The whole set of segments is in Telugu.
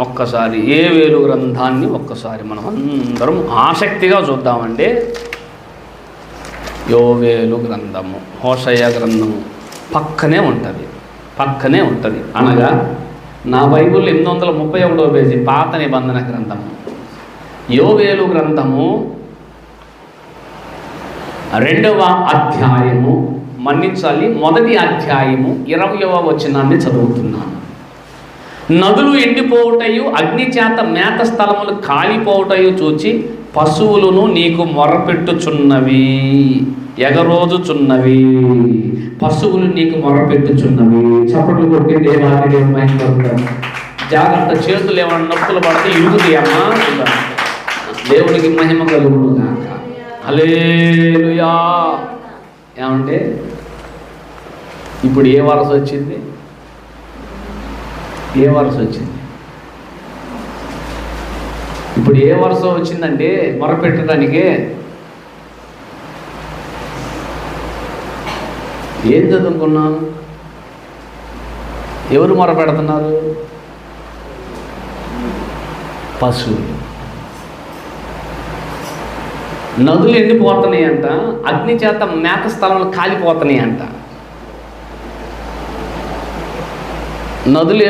ఒక్కసారి ఏ వేలు గ్రంథాన్ని ఒక్కసారి మనం అందరం ఆసక్తిగా చూద్దామండి. యోవేలు గ్రంథము హోషయ్య గ్రంథము పక్కనే ఉంటుంది పక్కనే ఉంటుంది. అనగా నా బైబుల్ ఎనిమిది వందల ముప్పై ఒకటో పేజీ పాత నిబంధన గ్రంథము. యోవేలు గ్రంథము రెండవ అధ్యాయము మన్నించాలి మొదటి అధ్యాయము ఇరవయవ వచనాన్ని చదువుతున్నాను. నదులు ఎండిపోవుటయు అగ్ని చేత మేత స్థలములు కాలిపోవుటయు చూచి పశువులను నీకు మొరపెట్టుచున్నవి ఎగరోజుచున్నవి. పశువులు నీకు మొరపెట్టుచున్నవి. చప్పట్లు కొట్టి దేవాన్ని నిర్మహించుకుంటారు జాగ్రత్త చేతులు ఏమైనా నొప్పులు పడితే ఇరుగుతాయి అమ్మా దేవుడికి మహిమ కలుగుడు కాక అలేలుయా ఏమంటే ఇప్పుడు ఏ వరస వచ్చింది? ఏ వరుస వచ్చింది? ఇప్పుడు ఏ వరుస వచ్చిందంటే మొరపెట్టడానికి. ఏం చదువుకున్నాం ఎవరు మొరపెడుతున్నారు? పశువులు నదులు ఎండిపోతున్నాయి అంట అగ్ని చేత మేత స్థలంలో కాలిపోతున్నాయి అంట నదులు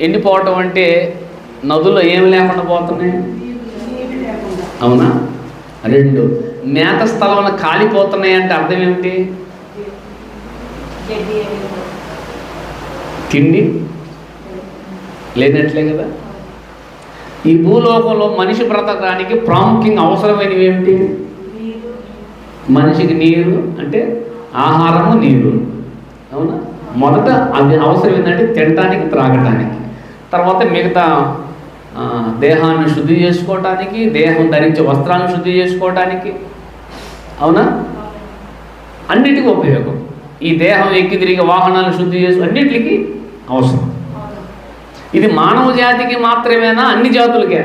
ఎండిపోవటం అంటే నదులు ఏం లేకుండా పోతున్నాయి? అవునా? రెండు మేత స్థలంలో కాలిపోతున్నాయి అంటే అర్థం ఏమిటి? తిండి లేనట్లే కదా? ఈ భూలోకంలో మనిషి బ్రతకడానికి ప్రాముఖ్యంగా అవసరమైనవి ఏమిటి? మనిషికి నీరు అంటే ఆహారము నీరు. అవునా? మొదట అది అవసరం ఏంటంటే తినటానికి త్రాగటానికి. తర్వాత మిగతా దేహాన్ని శుద్ధి చేసుకోవటానికి దేహం ధరించే వస్త్రాలను శుద్ధి చేసుకోవటానికి. అవునా? అన్నిటికీ ఉపయోగం. ఈ దేహం ఎక్కి తిరిగి వాహనాలు శుద్ధి చేసు అన్నిటికీ అవసరం. ఇది మానవ జాతికి మాత్రమేనా? అన్ని జాతులకే?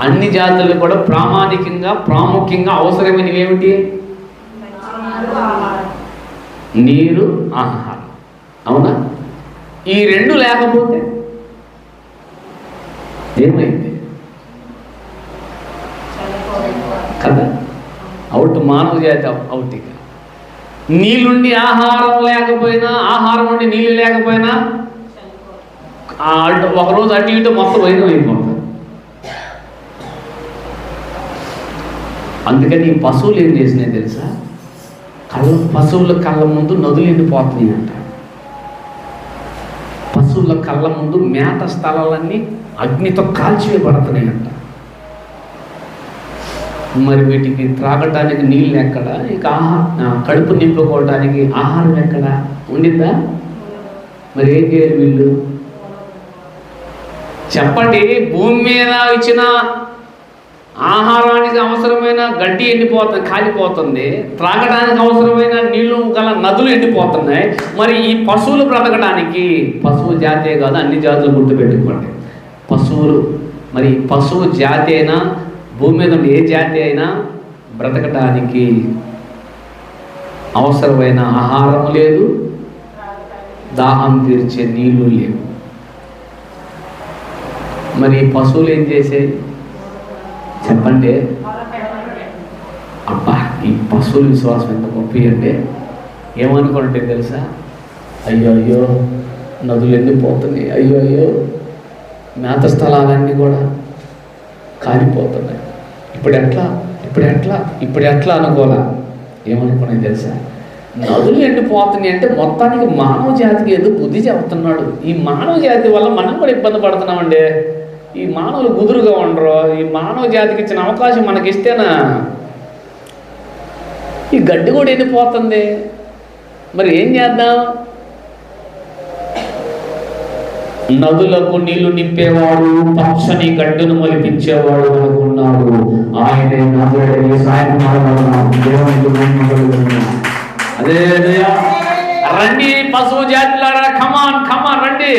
అన్ని జాతులు కూడా ప్రామాణికంగా ప్రాముఖ్యంగా అవసరమైనవి ఏమిటి? నీరు ఆహారం. అవునా? ఈ రెండు లేకపోతే ఏమైంది? కదా? అవుట్ మానవ జాతి అవుట్ ఇక నీళ్ళుండి ఆహారం లేకపోయినా ఆహారం ఉండి నీళ్ళు లేకపోయినా ఆ ఒకరోజు అటు ఇటు మొత్తం వైద్యం అయిపోతుంది. అందుకని ఈ పశువులు ఏం చేసినాయి తెలుసా? కళ్ళ పశువుల కళ్ళ ముందు నదులు ఎండిపోతున్నాయి అంట పశువుల కళ్ళ ముందు మేత స్థలాలన్నీ అగ్నితో కాల్చివేయబడుతున్నాయంట. మరి వీటికి త్రాగటానికి నీళ్ళు ఎక్కడ? ఇక ఆహార కడుపు నింపుకోవడానికి ఆహారం ఎక్కడ? ఉండిందా మరి ఏం చేయాలి వీళ్ళు? చెప్పండి భూమి మీద ఇచ్చిన ఆహారానికి అవసరమైన గడ్డి ఎండిపోతుంది కాలిపోతుంది. త్రాగడానికి అవసరమైన నీళ్ళు గల నదులు ఎండిపోతున్నాయి. మరి ఈ పశువులు బ్రతకడానికి పశువు జాతే కాదు అన్ని జాతులు గుర్తుపెట్టుకోండి. పశువులు. మరి పశువు జాతి అయినా భూమి మీద ఏ జాతి అయినా బ్రతకటానికి అవసరమైన ఆహారం లేదు. దాహం తీర్చే నీళ్ళు లేవు. మరి పశువులు ఏం చేసే చెప్పండి. అబ్బా ఈ పశువుల విశ్వాసం ఎంత గొప్ప అంటే ఏమనుకుంటే తెలుసా? అయ్యో అయ్యో నదులు ఎండిపోతున్నాయి. అయ్యో అయ్యో మేత స్థలాలన్నీ కూడా కాలిపోతున్నాయి ఇప్పుడు ఎట్లా? ఇప్పుడు ఎట్లా? ఇప్పుడు ఎట్లా అనుకోవాలా? ఏమనుకున్నాయి తెలుసా? నదులు ఎండిపోతున్నాయి అంటే మొత్తానికి మానవ జాతికి ఏదో బుద్ధి చెబుతున్నాడు. ఈ మానవ జాతి వల్ల మనం కూడా ఇబ్బంది పడుతున్నామండి. ఈ మానవులు గుదురుగా ఉండరు. ఈ మానవ జాతికి ఇచ్చిన అవకాశం మనకిస్తేనా? ఈ గడ్డి కూడా ఎండిపోతుంది. మరి ఏం చేద్దాం? నదులకు నీళ్ళు నింపేవాడు పచ్చని గడ్డును మొలిపించేవాడు అనుకున్నాడు. ఆయనే నదులని అదే రండి పశువు జాతిలారా ఖమాన్ ఖమాన్ రండి.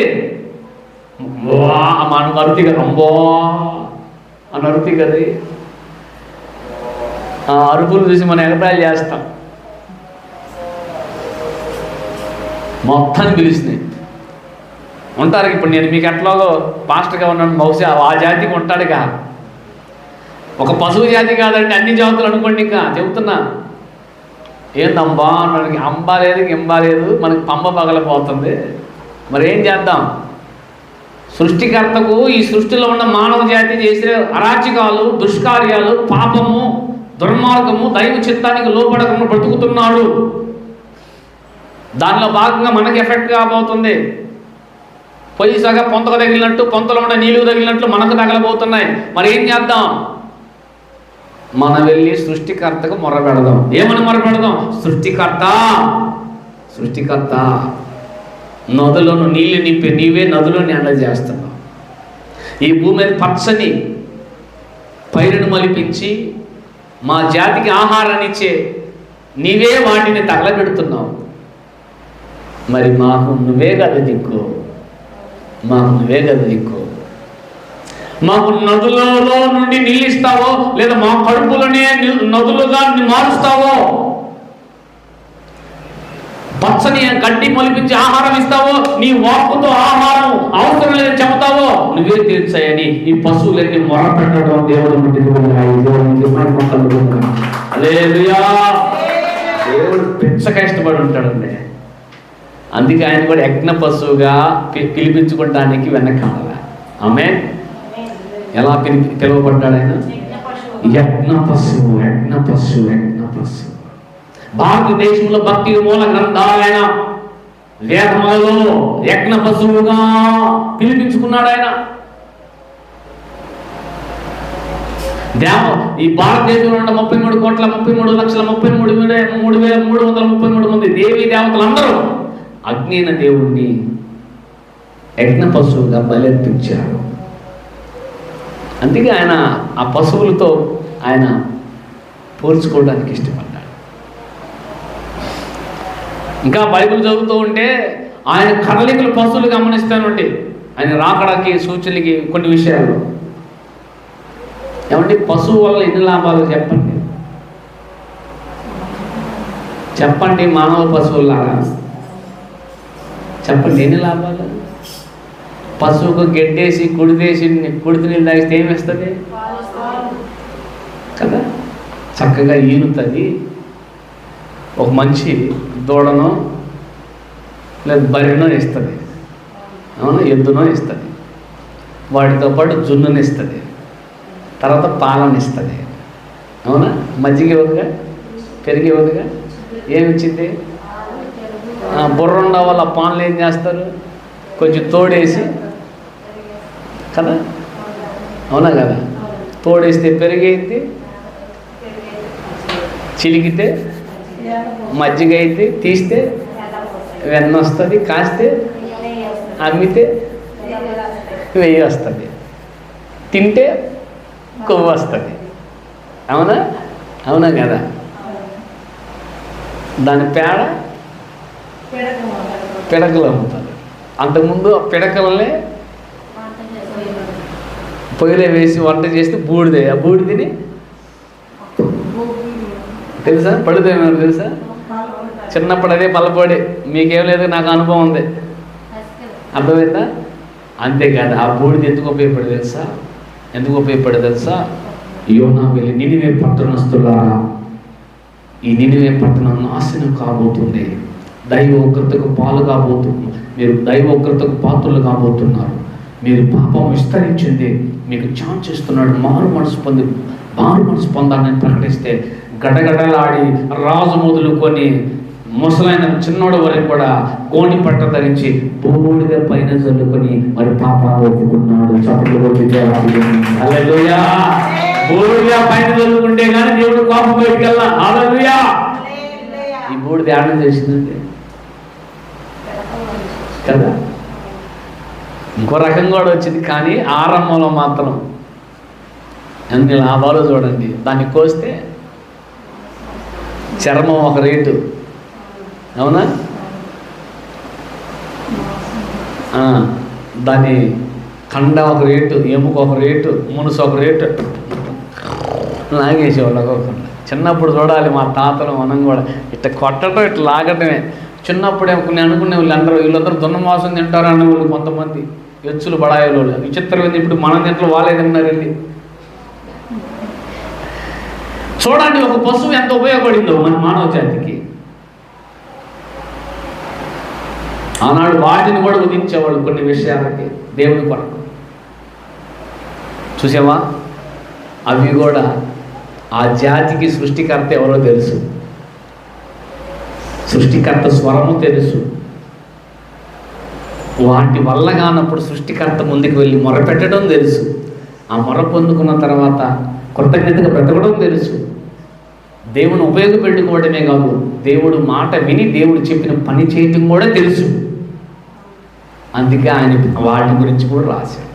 వా మన అరుతి కదా అని అరుతి కదా ఆ అరుపులు చూసి మనం ఎగతాళి చేస్తాం. మొత్తాన్ని పిలిచినాయి. ఉంటారు ఇప్పుడు నేను మీకు ఎట్లాగో పాస్టర్గా ఉన్నాను బహుశా ఆ జాతికి ఉంటాడుగా ఒక పశువు జాతి కాదండి అన్ని జాతులు అనుకోండి ఇంకా చెబుతున్నా. ఏందమ్మా మనకి అంబా లేదు గింబా లేదు మనకి పంబ పగలపోతుంది. మరి ఏం చేద్దాం? సృష్టికర్తకు ఈ సృష్టిలో ఉన్న మానవ జాతి చేసిన అరాచకాలు దుష్కార్యాలు పాపము దుర్మార్గము దైవ చిత్తానికి లోపడకుండా బ్రతుకుతున్నాడు. దానిలో భాగంగా మనకి ఎఫెక్ట్ కాబోతుంది. పొయ్యి సగా పొంతకు తగిలినట్టు పొంతలో ఉన్న నీళ్ళు తగిలినట్లు మనకు తగలబోతున్నాయి. మరి ఏం చేద్దాం? మనం వెళ్ళి సృష్టికర్తకు మొర పెడదాం ఏమని మొర పెడదాం సృష్టికర్త! సృష్టికర్త! నదులను నీళ్ళు నింపి నీవే నదులు ఎండ చేస్తున్నావు. ఈ భూమి మీద పచ్చని పైరును మలిపించి మా జాతికి ఆహారాన్ని ఇచ్చే నీవే వాటిని తగలబెడుతున్నావు. మరి మాకు నువ్వే కదా దిక్కు. మాకు నువ్వే కదా దిక్కు. మాకు నదులలో నుండి నీళ్ళు ఇస్తావో లేదా మా కడుపులోనే నదులుగా మారుస్తావో? పచ్చని గడ్డి మొలిపించి ఆహారం ఇస్తావో నీ వాక్కుతో ఆహారం అవసరం లేదని చెబుతావో నువ్వే తీర్చాయని ఈ పశువులన్నీ మొర పెట్టడం దేవుడు. దేవుడు పిచ్చక ఇష్టపడి ఉంటాడండి. అందుకే ఆయన కూడా యజ్ఞ పశువుగా పిలిపించుకోవడానికి వెనకాల. ఆమె ఎలా పిలి పిలువబడ్డాడు ఆయన? యజ్ఞ పశువు యజ్ఞ పశువు యజ్ఞ భారతదేశంలో భక్తి మూల గ్రంథాలైన వేదములలో యజ్ఞ పశువుగా పిలిపించుకున్నాడు ఆయన. దేవ ఈ భారతదేశంలో ఉన్న ముప్పై మూడు కోట్ల ముప్పై మూడు లక్షల ముప్పై మూడు వేల మూడు వేల మూడు వందల ముప్పై మూడు మంది దేవీ దేవతలందరూ అగ్నిన దేవుణ్ణి యజ్ఞ పశువుగా బలెత్తించారు. అందుకే ఆయన ఆ పశువులతో ఆయన పోల్చుకోవడానికి ఇష్టపడతారు ఇంకా బైబిల్ చదువుతూ ఉంటే ఆయన కదలికలు పశువులు గమనిస్తానండి. ఆయన రాకడానికి సూచనలకి కొన్ని విషయాలు. ఏమంటే పశువు వల్ల ఎన్ని లాభాలు చెప్పండి? చెప్పండి మానవ పశువులారా చెప్పండి ఎన్ని లాభాలు? పశువుకు గెడ్డేసి కుడిదేసి కుడితి నీళ్ళు తాగిస్తే ఏమి ఇస్తుంది కదా? చక్కగా ఈనుతుంది. ఒక మంచి దూడనో లేదా బరినో ఇస్తుంది. అవును? ఎద్దునో ఇస్తుంది. వాటితో పాటు జున్నుని ఇస్తుంది. తర్వాత పాలను ఇస్తుంది. అవునా? మజ్జిగ ఇవ్వదుగా? పెరిగి ఇవ్వదుగా? ఏమి ఇచ్చింది? ఆ, బుర్ర పాన్లు ఏం చేస్తారు? కొంచెం తోడేసి కదా? అవునా కదా? తోడేస్తే పెరిగైంది చిలికితే మజ్జిగ అయితే తీస్తే వెన్న వస్తుంది కాస్తే అమ్మితే వెయ్యి వస్తుంది. తింటే కొవ్వు వస్తుంది. అవునా? అవునా కదా? దాని పేడ పిడకలు అమ్ముతుంది అంతకుముందు ఆ పిడకలనే పొయ్యిలో వేసి వంట చేస్తే బూడిదే ఆ బూడిదని? తెలుసా? పడితే తెలుసా? చిన్నప్పుడు అదే పల్లపొడి మీకేం లేదు నాకు అనుభవం ఉంది. అర్థమైందా? అంతేకాదు ఆ బూడిది ఎందుకు ఉపయోగపడి తెలుసా? ఎందుకు ఉపయోగపడి తెలుసా? యోనా వెళ్ళి నినివే పట్టణస్తులారా ఈ నినివే పట్టణం నాశనం కాబోతుంది. దైవ ఉగ్రతకు పాలు కాబోతుంది. మీరు దైవ ఉగ్రతకు పాత్రలు కాబోతున్నారు. మీరు పాపం విస్తరించింది మీకు ఛాన్స్ ఇస్తున్నాడు మారు మనసు పొంది మారు మనసు పొందాలని ప్రకటిస్తే గడగడలాడి రాజు మొదలుకొని ముసలైన చిన్నోడు వరకు కూడా కోణి పట్ట ధరించి బూడిద పైన చల్లుకొని మరి పాప ఒప్పుకున్నాడు. చప్పట్లు కొట్టి దేవాలయం. పైన చల్లుకుంటే కానీ దేవుడు కోపం బయటికి వెళ్ళా ఈ బూడిద ధ్యానం చేసిందండి కదా? ఇంకో రకం కూడా వచ్చింది. కానీ ఆరంభంలో మాత్రం అన్ని లాభాలు చూడండి. దాన్ని కోస్తే చర్మం ఒక రేటు. అవునా? దాని కండ ఒక రేటు ఎముక ఒక రేటు మునుసు ఒక రేటు. లాగేసేవాళ్ళు ఒక్కొక్కరు చిన్నప్పుడు చూడాలి మా తాతలు మనం కూడా. ఇట్లా కొట్టడం ఇట్లా లాగటమే. చిన్నప్పుడే కొన్ని అనుకునే వాళ్ళు అందరూ వీళ్ళందరూ దున్నమాసం తింటారు అన్న వాళ్ళు కొంతమంది. ఎచ్చులు బడాయిలు వాళ్ళు. విచిత్రమైంది ఇప్పుడు మనం ఇంట్లో వాళ్ళే తిన్నారు వెళ్ళి చూడండి ఒక పశువు ఎంత ఉపయోగపడిందో మన మానవ జాతికి. ఆనాడు వాటిని కూడా ఉదించేవాళ్ళు కొన్ని విషయాలకి దేవుని కొరకు. చూసావా? అవి కూడా ఆ జాతికి సృష్టికర్త ఎవరో తెలుసు. సృష్టికర్త స్వరము తెలుసు. వాటి వల్ల కానప్పుడు సృష్టికర్త ముందుకు వెళ్ళి మొరపెట్టడం తెలుసు. ఆ మొర పొందుకున్న తర్వాత కృతజ్ఞతగా బ్రతకడం తెలుసు. దేవుని ఉపయోగపెట్టుకోవడమే కాదు. దేవుడు మాట విని దేవుడు చెప్పిన పని చేయటం కూడా తెలుసు. అందుకే ఆయన వాటి గురించి కూడా రాశాడు.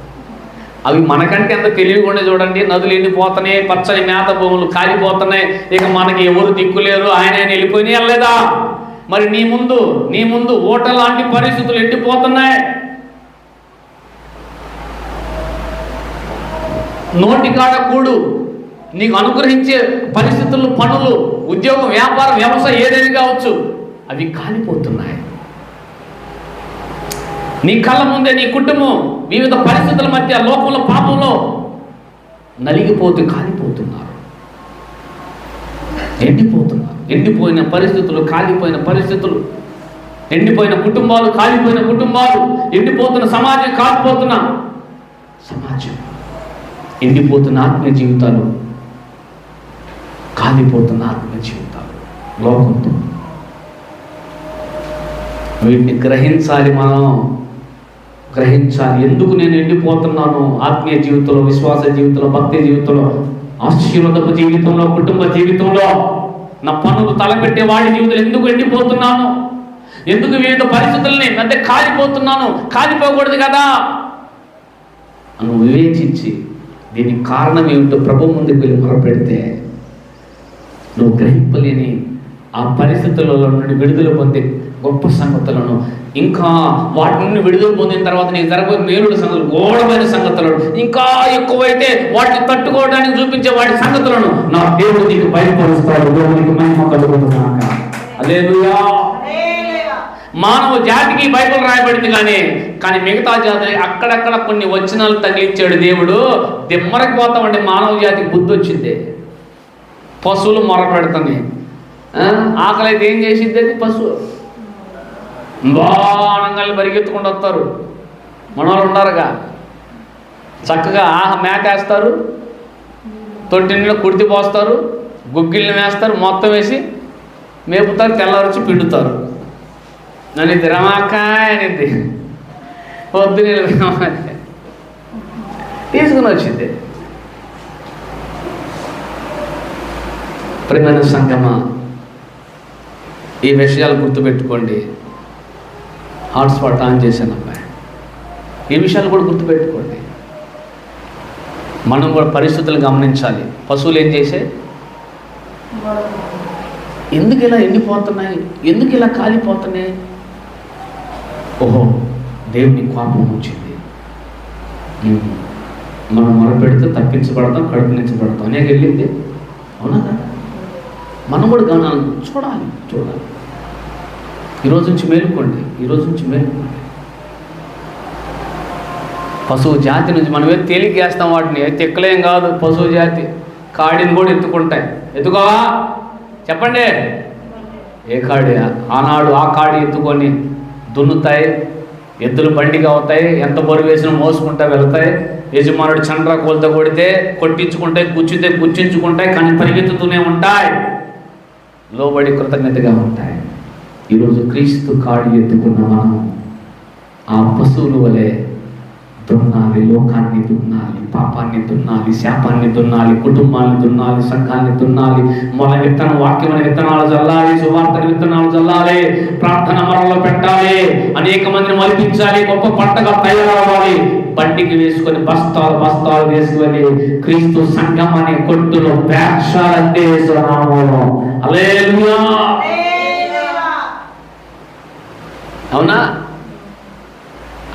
అవి మనకంటే ఎంత తెలివిగా చూడండి. నదులు ఎండిపోతున్నాయి పచ్చని మేత భూములు కాలిపోతున్నాయి. ఇక మనకి ఎవరు దిక్కులేరు ఆయన ఆయన వెళ్ళిపోయినా వెళ్ళలేదా? మరి నీ ముందు నీ ముందు ఓట లాంటి పరిస్థితులు ఎండిపోతున్నాయి. నోటికాడ కూడు. నీకు అనుగ్రహించే పరిస్థితులు పనులు ఉద్యోగం వ్యాపారం వ్యవసాయం ఏదైనా కావచ్చు అవి కాలిపోతున్నాయి. నీ కళ్ళ ముందే నీ కుటుంబం వివిధ పరిస్థితుల మధ్య లోకంలో పాపంలో నలిగిపోతూ కాలిపోతున్నారు. ఎండిపోతున్నారు. ఎండిపోయిన పరిస్థితులు కాలిపోయిన పరిస్థితులు. ఎండిపోయిన కుటుంబాలు కాలిపోయిన కుటుంబాలు. ఎండిపోతున్న సమాజం కాలిపోతున్న సమాజం. ఎండిపోతున్న ఆత్మీయ జీవితాలు కాలిపోతున్న ఆత్మీయ జీవితాలు. లోకంతో. వీటిని గ్రహించాలి మనం. గ్రహించాలి. ఎందుకు నేను ఎండిపోతున్నాను ఆత్మీయ జీవితంలో విశ్వాస జీవితంలో భక్తి జీవితంలో ఆశీర్వదపు జీవితంలో కుటుంబ జీవితంలో నా పనులు తలపెట్టే వాడి జీవితంలో ఎందుకు ఎండిపోతున్నాను? ఎందుకు వివిధ పరిస్థితుల్ని అంటే కాలిపోతున్నాను? కాలిపోకూడదు కదా? అని వివేచించి దీనికి కారణం ఏమిటో ప్రభు ముందుకు వెళ్ళి మొరపెడితే నువ్వు గ్రహింపలేని ఆ పరిస్థితులలో నుండి విడుదల పొందే గొప్ప సంగతులను. ఇంకా వాటి నుండి విడుదల పొందిన తర్వాత నీకు జరగబోయే మేలుడు సంగతులు ఘోరమైన సంగతులను. ఇంకా ఎక్కువైతే వాటిని తట్టుకోవడానికి చూపించే వాటి సంగతులను నా దేవుడు నీకు బయలుపరుస్తాడు. దేవునికి మహిమ కలుగుతున్నాక అలేలుయా మానవ జాతికి బైబుల్ రాయబడింది కానీ కానీ మిగతా జాతి అక్కడక్కడ కొన్ని వచనాలు తగిలిచ్చాడు దేవుడు. దిమ్మరకి పోతామంటే మానవ జాతికి బుద్ధి వచ్చింది. పశువులు మొర పెడుతున్నాయి. ఆకలి అయితే ఏం చేసిద్ది అది? పశువు. బాణంగా పరిగెత్తుకుంటూ వస్తారు. మనవాళ్ళు ఉన్నారుగా. చక్కగా ఆహ మేత వేస్తారు. తొట్టి నీళ్ళు కుడితి పోస్తారు. గుగ్గిళ్ళని వేస్తారు. మొత్తం వేసి మేపుతారు. తెల్లవరిచి పిండుతారు. నన్ను ఇది రమాకాయ అనేది వద్దు తీసుకుని వచ్చింది. ప్రేమైన సంగమ ఈ విషయాలు గుర్తుపెట్టుకోండి. హాట్స్పాట్ ఆన్ చేశాను అబ్బాయి. ఈ విషయాలు కూడా గుర్తుపెట్టుకోండి. మనం కూడా పరిస్థితులు గమనించాలి. పశువులు ఏం చేసే? ఎందుకు ఇలా ఎండిపోతున్నాయి? ఎందుకు ఇలా కాలిపోతున్నాయి? ఓహో దేవుని కోపం వచ్చింది. మనం మొరపెడితే తప్పించబడతాం కడుపునించబడతాం. అనేది వెళ్ళింది అవునా మనం కూడా గమనాలను చూడాలి చూడాలి. ఈరోజు నుంచి మేలుకోండి ఈరోజు నుంచి మేలుకోండి. పశువు జాతి నుంచి మనమే ఏదో తేలికేస్తాం వాటిని. అయితే ఎక్కలేం కాదు పశువు జాతి. కాడిని కూడా ఎత్తుకుంటాయి. ఎత్తుకోవా చెప్పండి. ఏ కాడి? ఆనాడు ఆ కాడి ఎత్తుకొని దున్నుతాయి ఎద్దులు బండిగా అవుతాయి ఎంత బరువు వేసినా మోసుకుంటా వెళ్తాయి. యజమానుడు చండ్ర కోలతో కొడితే కొట్టించుకుంటాయి కూర్చుంటే గుచ్చించుకుంటాయి కానీ పరిగెత్తుతూనే ఉంటాయి. లోబడి కృతజ్ఞతగా ఉంటాయి. ఈరోజు క్రీస్తు కాడి ఎత్తుకున్న మనం ఆ పశువుల వలె దున్నాలి లోకాన్ని దున్నాలి పాపాన్ని దున్నాలి శాపాన్ని దున్నాలి కుటుంబాన్ని దున్నాలి సంఘాన్ని దున్నాలి మొల విత్తనం వాక్యమైన విత్తనాలు చల్లాలి సువార్తన విత్తనాలు చల్లాలి ప్రార్థన మరలో పెట్టాలి అనేక మందిని మలిపించాలి గొప్ప పంటగా తయారవ్వాలి. బండికి వేసుకొని బస్తాలు బస్తాలు వేసుకొని క్రీస్తు సంఘం అనే కొట్టులో పేక్షాలంటే నామంలో అవునా?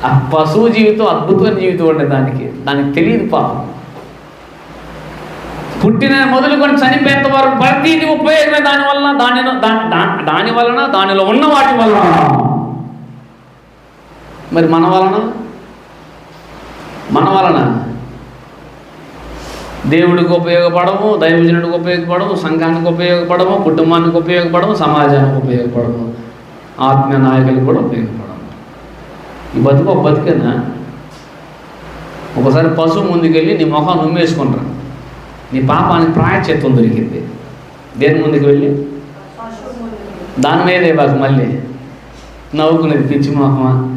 ఆ పశువు జీవితం అద్భుతమైన జీవితం ఉండే దానికి. దానికి తెలియదు పాపం. పుట్టిన మొదలుకొని చనిపోయేంత వరకు ప్రతిది ఉపయోగమే దాని వలన దాని దాని వలన దానిలో ఉన్న వాటి వలన. మరి మన వలన? మన వలన. దేవుడికి ఉపయోగపడము దైవజనుడికి ఉపయోగపడము సంఘానికి ఉపయోగపడము కుటుంబానికి ఉపయోగపడము సమాజానికి ఉపయోగపడము. ఆత్మీయ నాయకులు కూడా ఉపయోగపడము ఈ బతుకు ఒక బతికేనా? ఒకసారి పశువు ముందుకెళ్ళి నీ ముఖం నుమ్మేసుకుంటారా నీ పాపానికి ప్రాయశ్చిత్తం దొరికింది. దేని ముందుకు వెళ్ళి? దాని మీదే బాకు మళ్ళీ. నవ్వుకునేది పిచ్చి మొహమా?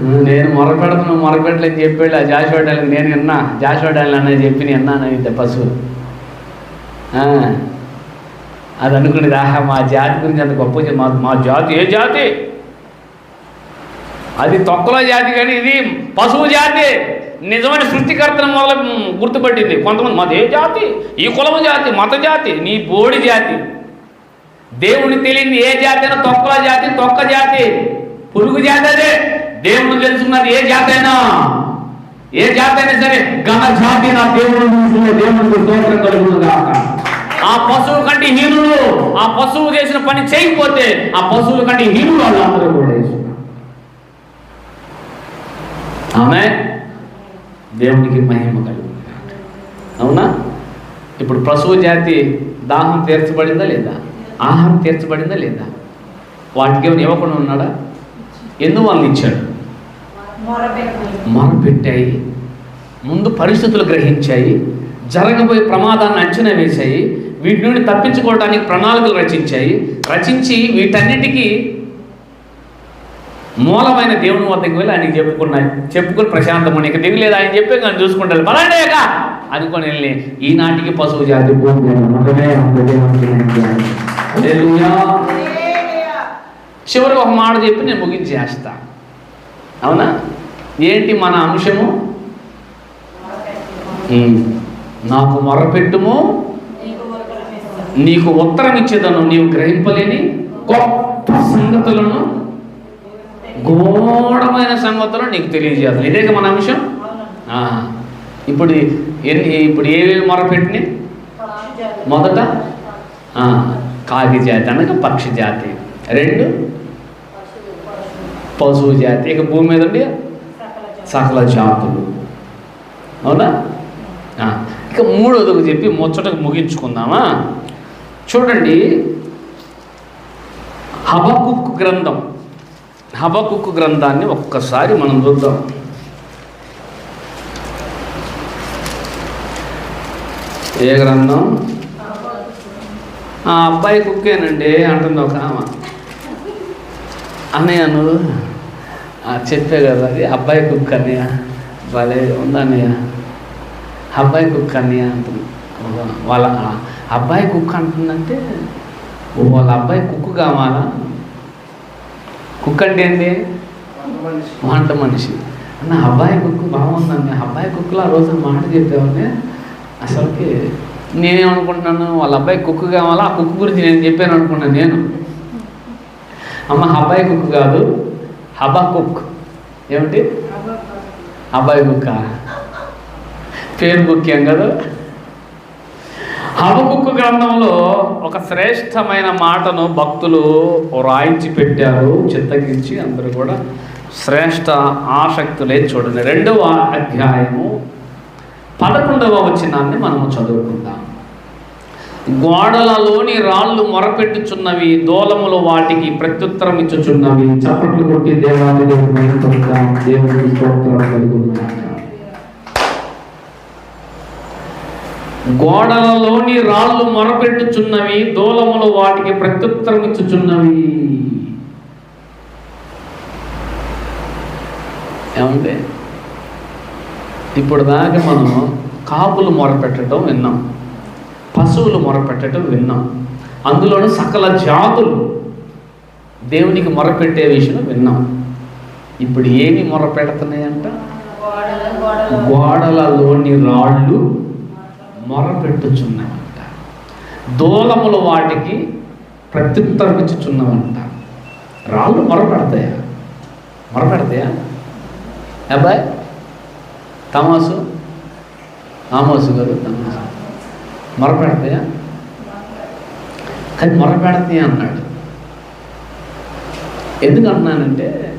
నేను మొరపెడతాను మొరపెట్టలేని చెప్పాడు ఆ జాషువాడాలని నేను విన్నా. జాషువాడాలని అన్నది చెప్పి నేను విన్నాను పశువు. అది అనుకునేది ఆహా మా జాతి గురించి అంత గొప్ప మా మా జాతి ఏ జాతి అది తొక్కల జాతి కానీ ఇది పశువు జాతి నిజమైన సృష్టికర్తను మొదలు గుర్తుపట్టింది కొంతమంది మాది ఏ జాతి ఈ కులము జాతి మత జాతి నీ బోడి జాతి దేవుని తెలియని ఏ జాతి అయినా తొక్కల జాతి తొక్క జాతి పురుగు జాతి అదే దేవుని తెలుసుకున్నది ఏ జాతి అయినా ఏ జాతి అయినా సరే ఘన జాతి నా దేవుడు దేవుడికి దోషం కలుగుతుంది కలుగును ఆ పశువు కంటే హీనుడు ఆ పశువు చేసిన పని చేయకపోతే ఆ పశువుల కంటే హీనుడు వాళ్ళందరూ కూడా ఆమె దేవునికి మహిమ కలుగును అవునా? ఇప్పుడు పశువు జాతి దాహం తీర్చబడిందా లేదా? ఆహారం తీర్చబడిందా లేదా? వాటికి ఏమైనా ఇవ్వకుండా ఉన్నాడా? ఎందుకు వాళ్ళని ఇచ్చాడు? మొరపెట్టాయి. ముందు పరిస్థితులు గ్రహించాయి. జరగబోయే ప్రమాదాన్ని అంచనా వేశాయి. వీటి నుండి తప్పించుకోవడానికి ప్రణాళికలు రచించాయి. రచించి వీటన్నిటికీ మూలమైన దేవుని వద్దకు వెళ్ళి ఆయనకి చెప్పుకున్నాయి. చెప్పుకుని ప్రశాంతము నీకు దిగు లేదు ఆయన చెప్పే కానీ చూసుకుంటారు పలాండేక అనుకొని వెళ్ళి ఈనాటికి పశువు జాతి. చివరికి ఒక మాట చెప్పి నేను ముగించేస్తా. అవునా? ఏంటి మన అంశము. నాకు మొరపెట్టుము నీకు ఉత్తరం ఇచ్చేదను నీవు గ్రహింపలేని గొప్ప సంగతులను గూఢమైన సంగతులను నీకు తెలియజేయాలి. ఇదే మన అంశం. ఇప్పుడు ఎన్ని ఇప్పుడు ఏవేవి మొరపెట్టినాయి? మొదట కాకి జాతి అనగా పక్షి జాతి. రెండు పశువు జాతి. ఇక భూమి మీద ఉండి సకల జాతులు. అవునా? ఇక మూడోది చెప్పి ముచ్చటకు ముగించుకుందామా? చూడండి హబకుక్ గ్రంథం. హబకుక్ గ్రంథాన్ని ఒక్కసారి మనం చూద్దాం. ఏ గ్రంథం? ఆ అబ్బాయి కుక్కేనండి అంటుంది ఒక ఆమె. అన్నయ్య నువ్వు? చెప్పే కదా అది అబ్బాయి కుక్క అన్నయ్య. భలే ఉందన్నయ్య. అబ్బాయి కుక్క అన్నయ్య అంటుంది. వాళ్ళ అబ్బాయి కుక్క అంటుందంటే వాళ్ళ అబ్బాయి కుక్కు కావాలా? కుక్క అంటే ఏంటి వంట మనిషి. అన్న అబ్బాయి కుక్కు బాగుందండి. అబ్బాయి కుక్కలో ఆ రోజు మాట చెప్పేవాడిని అసలుకి నేనేమనుకుంటున్నాను వాళ్ళ అబ్బాయి కుక్కు కావాలా? ఆ కుక్కు గురించి నేను చెప్పాను అనుకున్నాను నేను. అమ్మ అబ్బాయి కుక్కు కాదు. హబా కుక్. ఏమిటి? అబ్బాయి కుక్క. పేరు ముఖ్యం కదా. హబుకు గ్రంథంలో ఒక శ్రేష్టమైన మాటను భక్తులు రాయించి పెట్టారు చిత్తగించి అందరూ కూడా శ్రేష్ట ఆసక్తులే చూడండి. రెండవ అధ్యాయము పదకొండవ వచనాన్ని మనము చదువుకుందాం. గోడలలోని రాళ్ళు మొరపెట్టుచున్నవి దూలములు వాటికి ప్రత్యుత్తరం ఇచ్చుచున్నవి చప్పట్లు కొట్టి దేవాలయం దేవుడి స్తోత్రం కలుగునుగాక. గోడలలోని రాళ్ళు మొరపెట్టుచున్నవి దూలములు వాటికి ప్రత్యుత్తరం ఇచ్చుచున్నవి ఏమంటే ఇప్పుడు దాకా మనం కాపులు మొరపెట్టడం విన్నాం పశువులు మొరపెట్టడం విన్నాం అందులోనూ సకల జాతులు దేవునికి మొరపెట్టే విషయం విన్నాం. ఇప్పుడు ఏమి మొరపెడుతున్నాయంట? గోడలలోని రాళ్ళు మొరపెట్టుచున్నామంట. దూలములు వాటికి ప్రత్యుత్తరమిచ్చుచున్నామంట. రాళ్ళు మొరపెడతాయా? మొరపెడతాయా? అబ్బాయి తమాసు ఆమోసు గారు తమాసు. మొరపెడతాయా? కానీ మొరపెడతాయి అన్నాడు. ఎందుకు అన్నానంటే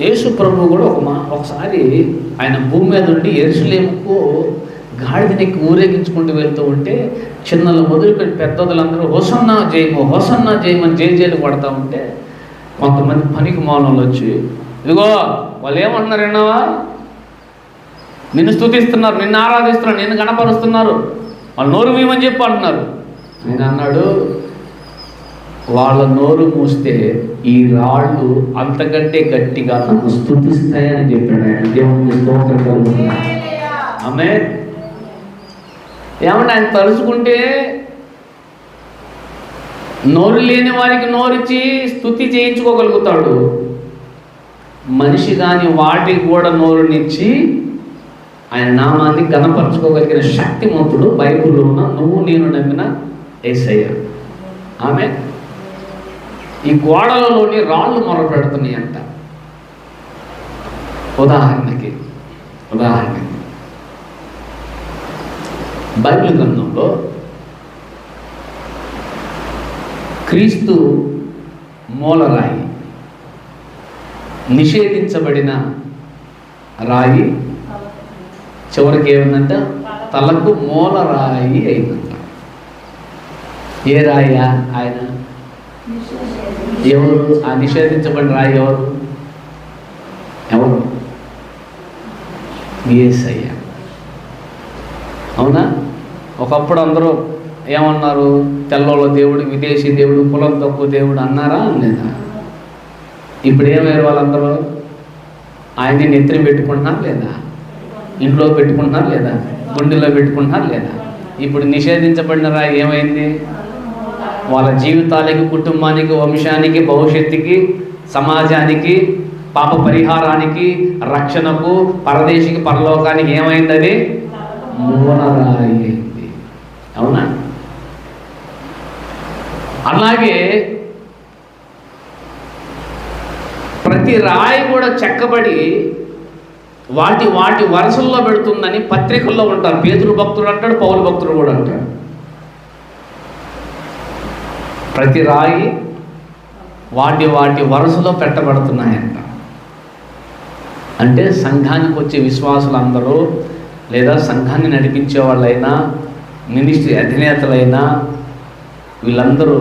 యేసు ప్రభు కూడా ఒక మా ఒకసారి ఆయన భూమి మీద ఉండి ఎరుసలేముకు గాడిదనెక్కి ఊరేగించుకుంటూ వెళ్తూ ఉంటే చిన్నలు మొదలుపెట్టి పెద్దోళ్ళందరూ హోసన్నా జయము హోసన్నా జయమని జయ జయలు పడతా ఉంటే కొంతమంది పనికి మౌనంలో వచ్చి ఇదిగో వాళ్ళు ఏమంటున్నారు విన్నావా? నిన్ను స్తుతిస్తున్నారు నిన్ను ఆరాధిస్తున్నారు నిన్ను గణపరుస్తున్నారు వాళ్ళు నోరు మీమని చెప్పి అంటున్నారు. ఆయన అన్నాడు వాళ్ళ నోరు మూస్తే ఈ రాళ్ళు అంతకంటే గట్టిగా నన్ను స్థుతిస్తాయని చెప్పాడు ఆయన. స్తోత్రం కలుగుతుంది. ఆమె ఏమంటే ఆయన తలుచుకుంటే నోరు లేని వారికి నోరిచ్చి స్థుతి చేయించుకోగలుగుతాడు. మనిషి కాని వాటికి కూడా నోరునిచ్చి ఆయన నామాన్ని గణపరచుకోగలిగిన శక్తిమంతుడు బైబుల్లో ఉన్న నువ్వు నేను నమ్మిన ఏసయ్య. ఆమె ఈ గోడలలోని రాళ్ళు మొరపెడుతున్నాయి అంట ఉదాహరణకి ఉదాహరణకి. బైబిల్ గ్రంథంలో క్రీస్తు మూలరాయి నిషేధించబడిన రాయి చివరికి ఏమైందంట? తలకు మూలరాయి అయిందంట ఏ రాయా ఆయన? ఎవరు? ఆ నిషేధించబడిన రాయి ఎవరు? ఎవరు? ఏసయ్య. అవునా? ఒకప్పుడు అందరూ ఏమన్నారు? తెల్లోళ్ళ దేవుడు విదేశీ దేవుడు కులం తక్కువ దేవుడు అన్నారా? లేదా? ఇప్పుడు ఏమయ్యారు వాళ్ళందరూ? ఆయన్ని నెత్తిని పెట్టుకుంటున్నారు లేదా? ఇంట్లో పెట్టుకుంటున్నారు లేదా? గుండెలో పెట్టుకుంటున్నారు లేదా? ఇప్పుడు నిషేధించబడినరా? ఏమైంది? వాళ్ళ జీవితాలకి కుటుంబానికి వంశానికి భవిష్యత్తుకి సమాజానికి పాప పరిహారానికి రక్షణకు పరదేశికి పరలోకానికి ఏమైంది అది? మూలరాయి. అవునా? అలాగే ప్రతి రాయి కూడా చెక్కబడి వాటి వాటి వరుసల్లో పెడుతుందని పత్రికల్లో ఉంటారు. పేతురు భక్తులు అంటాడు పౌరు భక్తులు కూడా అంటాడు. ప్రతి రాయి వాటి వాటి వరుసలో పెట్టబడుతున్నాయంట. అంటే సంఘానికి వచ్చే విశ్వాసులు అందరూ లేదా సంఘాన్ని నడిపించే వాళ్ళైనా మినిస్ట్రీ అధినేతలైన వీళ్ళందరూ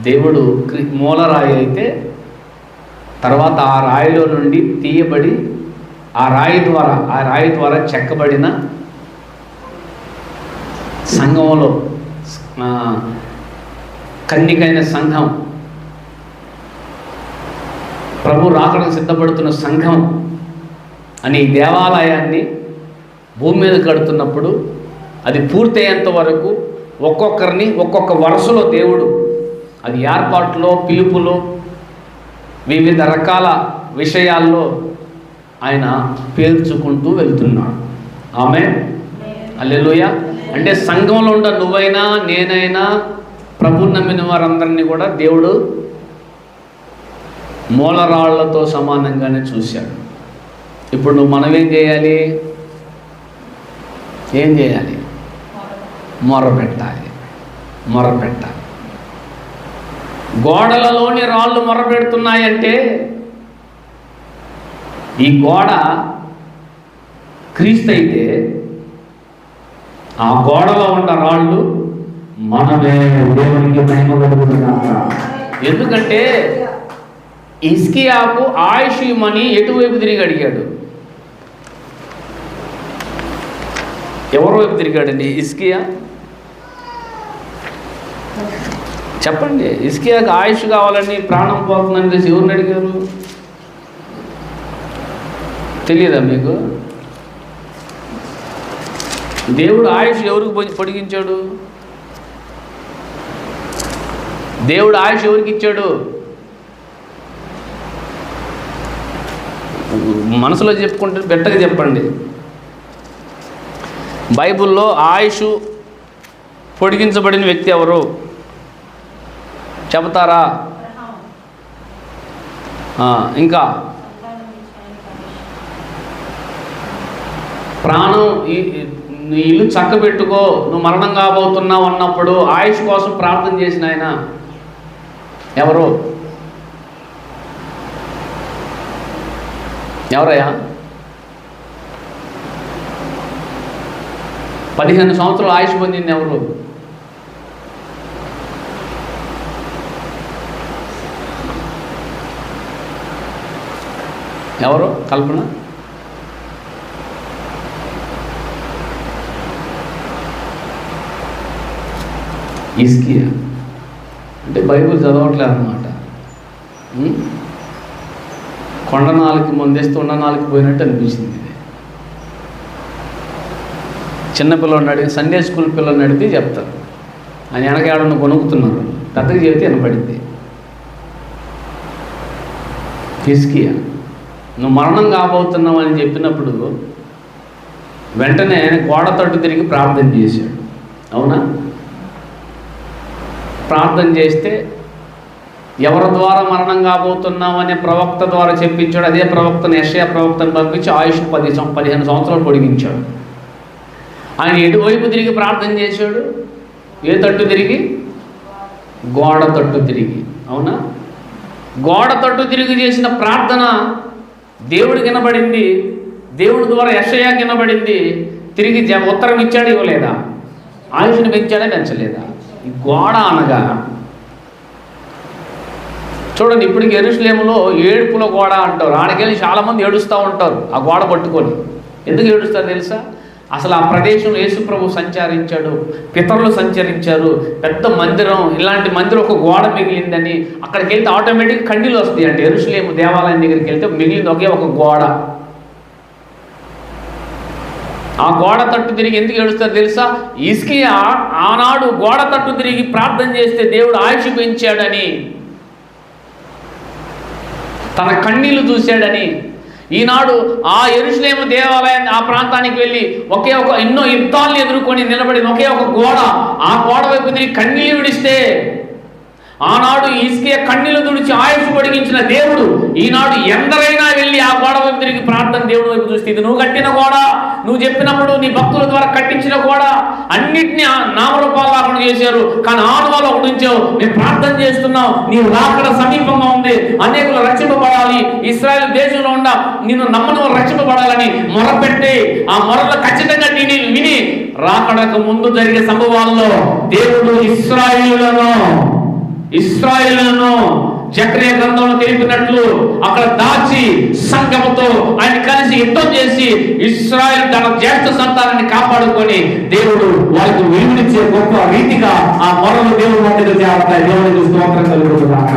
దేవుడు క్రి- మూలరాయి అయితే తర్వాత ఆ రాయిలో నుండి తీయబడి ఆ రాయి ద్వారా ఆ రాయి ద్వారా చెక్కబడిన సంఘంలో కన్నికైన సంఘం ప్రభు రాకడం సిద్ధపడుతున్న సంఘం అని దేవాలయాన్ని భూమి మీద కడుతున్నప్పుడు అది పూర్తయ్యేంత వరకు ఒక్కొక్కరిని ఒక్కొక్క వరుసలో దేవుడు అది ఏర్పాటులో పిలుపులో వివిధ రకాల విషయాల్లో ఆయన పేర్చుకుంటూ వెళ్తున్నాడు. ఆమె అల్లెలుయ అంటే సంఘంలో ఉన్న నువ్వైనా నేనైనా ప్రభు నమ్మిన వారందరినీ కూడా దేవుడు మూలరాళ్ళతో సమానంగానే చూశాడు. ఇప్పుడు నువ్వు మనం ఏం చేయాలి? ఏం చేయాలి? మొరపెట్టాలి. మొరపెట్టాలి. గోడలలోని రాళ్ళు మొరపెడుతున్నాయంటే ఈ గోడ క్రీస్తు అయితే ఆ గోడలో ఉన్న రాళ్ళు మనమే దేవునికి మహిమ ఎందుకంటే ఇస్కియాకు ఆయుష్ ఇమ్మని ఎటువైపు తిరిగి అడిగాడు? ఎవరి వైపు తిరిగాడండి? ఇస్కియా చెప్పండి ఇస్కియాకు ఆయుష్ కావాలని ప్రాణం పోతుందని తెలిసి ఎవరిని అడిగారు. తెలియదా మీకు? దేవుడు ఆయుష్ ఎవరికి పొడిగించాడు? దేవుడు ఆయుష్ ఎవరికి ఇచ్చాడు? మనసులో చెప్పుకుంటే బెట్టగా చెప్పండి. బైబిల్లో ఆయుష్ పొడిగించబడిన వ్యక్తి ఎవరు? చెబుతారా? ఇంకా? ప్రాణం ఈ నీ ఇల్లు చక్కబెట్టుకో నువ్వు మరణం కాబోతున్నావు అన్నప్పుడు ఆయుష్ కోసం ప్రార్థన చేసిన ఆయన ఎవరు? ఎవరయ్యా? పదిహేను సంవత్సరాలు ఆయుష్ పొందింది ఎవరు? ఎవరు? కల్పన? ఇస్కియా అంటే బైబిల్ చదవట్లేదు అనమాట కొండ నాలుగు ముందేస్తే ఉండ నాలుగు పోయినట్టు అనిపించింది ఇది. చిన్నపిల్లడిని అడిగి సండే స్కూల్ పిల్లల్ని అడిగితే చెప్తారు. ఆయన వెనకాడను కొనుక్కుతున్నారు పెద్దగా చెబితే వినపడింది హిస్కియా నువ్వు మరణం కాబోతున్నావు అని చెప్పినప్పుడు వెంటనే గోడ తట్టు తిరిగి ప్రార్థన చేశాడు. అవునా? ప్రార్థన చేస్తే ఎవరి ద్వారా మరణం కాబోతున్నావు అనే ప్రవక్త ద్వారా చెప్పించాడు. అదే ప్రవక్తను యషయ ప్రవక్తను పంపించి ఆయుష్ పది పదిహేను సంవత్సరాలు పొడిగించాడు. ఆయన ఎటువైపు తిరిగి ప్రార్థన చేశాడు? ఏ తట్టు తిరిగి? గోడ తట్టు తిరిగి. అవునా? గోడ తట్టు తిరిగి చేసిన ప్రార్థన దేవుడు వినబడింది దేవుడి ద్వారా యషయా వినబడింది తిరిగి జ- ఉత్తరం ఇచ్చాడు ఇవ్వలేదా? ఆయుష్ని పెంచాడా పెంచలేదా? ఈ గోడ అనగా. చూడండి ఇప్పటికి ఎరుసలేములో ఏడుపుల గోడ అంటారు. ఆడికెళ్ళి చాలామంది ఏడుస్తూ ఉంటారు ఆ గోడ పట్టుకొని. ఎందుకు ఏడుస్తారు తెలుసా? అసలు ఆ ప్రదేశంలో యేసుప్రభు సంచరించాడు పితరులు సంచరించారు పెద్ద మందిరం ఇలాంటి మందిరం ఒక గోడ మిగిలిందని అక్కడికి వెళ్తే ఆటోమేటిక్ కండిలు వస్తాయి అంటే ఎరుసలేము దేవాలయం దగ్గరికి వెళ్తే మిగిలింది ఒకే ఒక గోడ. ఆ గోడ తట్టు తిరిగి ఎందుకు ఏడుస్తారు తెలుసా? ఇస్కియా ఆనాడు గోడ తట్టు తిరిగి ప్రార్థన చేస్తే దేవుడు ఆయుష్ పెంచాడని తన కన్నీళ్ళు చూశాడని ఈనాడు ఆ ఎరుషులేము దేవాలయాన్ని ఆ ప్రాంతానికి వెళ్ళి ఒకే ఒక ఎన్నో యుద్ధాలను ఎదుర్కొని నిలబడిన ఒకే ఒక గోడ ఆ గోడ వైపు తిరిగి కన్నీళ్ళు విడిస్తే ఆనాడు ఇసుకే కన్నీలు తుడిచి ఆయుష్ పొడిగించిన దేవుడు ఈనాడు ఎందరైనా వెళ్ళి ఆ గోడ వైపు తిరిగి ప్రార్థన దేవుడు వైపు చూస్తే ఇది నువ్వు కట్టిన గోడ నువ్వు చెప్పినప్పుడు నీ భక్తుల ద్వారా కట్టించిన గోడ అన్నిటినీ నామరూపాలు లేకుండా చేశారు. కానీ ఆనవాళ్ళు ఒకటి ఉంచావు నేను ప్రార్థన చేస్తున్నావు నీవు రాకడ సమీపంగా ఉంది అనేకులు రక్షింపబడాలి ఇస్రాయల్ దేశంలో ఉండ నిన్ను నమ్మని రక్షింపబడాలని మొరపెట్టి ఆ మొరలు ఖచ్చితంగా నేను విని రాకడకు ముందు జరిగే సంభవాల్లో దేవుడు ఇస్రాయిలను ఇస్రాయిలను జక్రియ గ్రంథంలో తెలిపినట్లు అక్కడ దాచి సంఘముతో ఆయన కలిసి యుద్ధం చేసి ఇస్రాయల్ తన జ్యేష్ఠ సంతానాన్ని కాపాడుకొని దేవుడు వారికి విలువనిచ్చే గొప్ప రీతిగా ఆ మొరలు దేవుడు మధ్యలో చేస్తాయి దేవుడికి స్తోత్రం కలుగుతుందాక